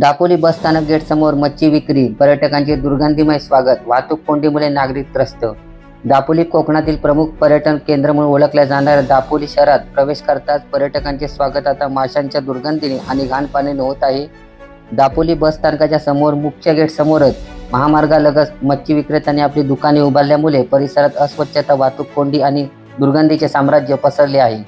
दापोली बसस्थानक गेट समोर मच्छी विक्री पर्यटकांचे दुर्गंधीमय स्वागत वाहतूक कोंडीमुळे नागरिक त्रस्त. दापोली कोकणातील प्रमुख पर्यटन केंद्र म्हणून ओळखल्या जाणाऱ्या दापोली शहरात प्रवेश करताच पर्यटकांचे स्वागत आता माशांच्या दुर्गंधीने आणि घाण पाण्याने होत आहे. दापोली बस स्थानकाच्या समोर मुख्य गेट समोरच महामार्गालगत मच्छी विक्रेत्यांनी आपली दुकाने उभारल्यामुळे परिसरात अस्वच्छता वाहतूक कोंडी आणि दुर्गंधीचे साम्राज्य पसरले आहे.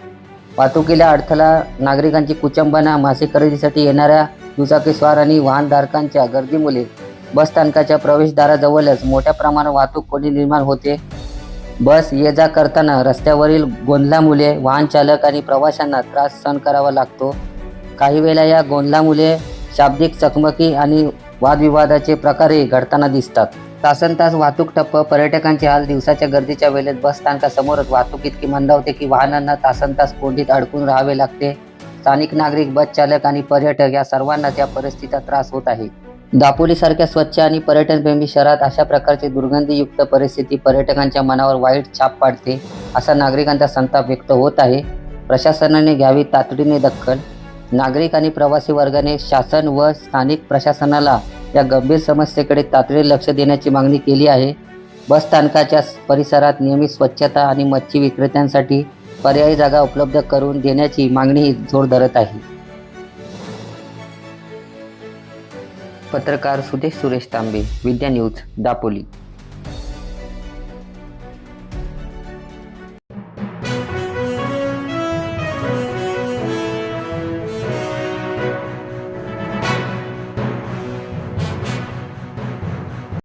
वाहतुकीला अडथळा नागरिकांची कुचंबना मासे खरेदीसाठी येणाऱ्या दुचाकीस्वार आणि वाहनधारकांच्या गर्दीमुळे बस स्थानकाच्या प्रवेशद्वाराजवळच मोठ्या प्रमाणात वाहतूक कोंडी निर्माण होते? बस ये जा करताना रस्त्यावरील गोंधळामुळे वाहन चालक आणि प्रवाशांना त्रास सहन करावा लागतो. काही वेळा या गोंधळामुळे शाब्दिक चकमकी आणि वादविवादाचे प्रकारही घडताना दिसतात. तासन तास वाहतूक ठप्प पर्यटकांचे हाल दिवसाच्या गर्दीच्या वेळेत बस स्थानकासमोरच वाहतूक इतकी मंदावते की वाहनांना तासन तास कोंडीत अडकून राहावे लागते. स्थानिक नागरिक बस चालक आणि पर्यटक या सर्वांना त्या परिस्थितीचा त्रास होत आहे. दापोलीसारख्या स्वच्छ आणि पर्यटनप्रेमी शहरात अशा प्रकारची दुर्गंधीयुक्त परिस्थिती पर्यटकांच्या मनावर वाईट छाप पाडते असा नागरिकांचा संताप व्यक्त होत आहे. प्रशासनाने घ्यावी तातडीने दखल. नागरिक आणि प्रवासी वर्गाने शासन व स्थानिक प्रशासनाला या गंभीर समस्येकडे तातडीने लक्ष देण्याची मागणी केली आहे. बस स्थानकाच्या परिसरात नियमित स्वच्छता आणि मच्छी विक्रेत्यांसाठी पर्यायी जागा उपलब्ध करून देण्याची मागणीही जोर धरत आहे. पत्रकार सुदेश सुरेश तांबे विद्या न्यूज दापोली.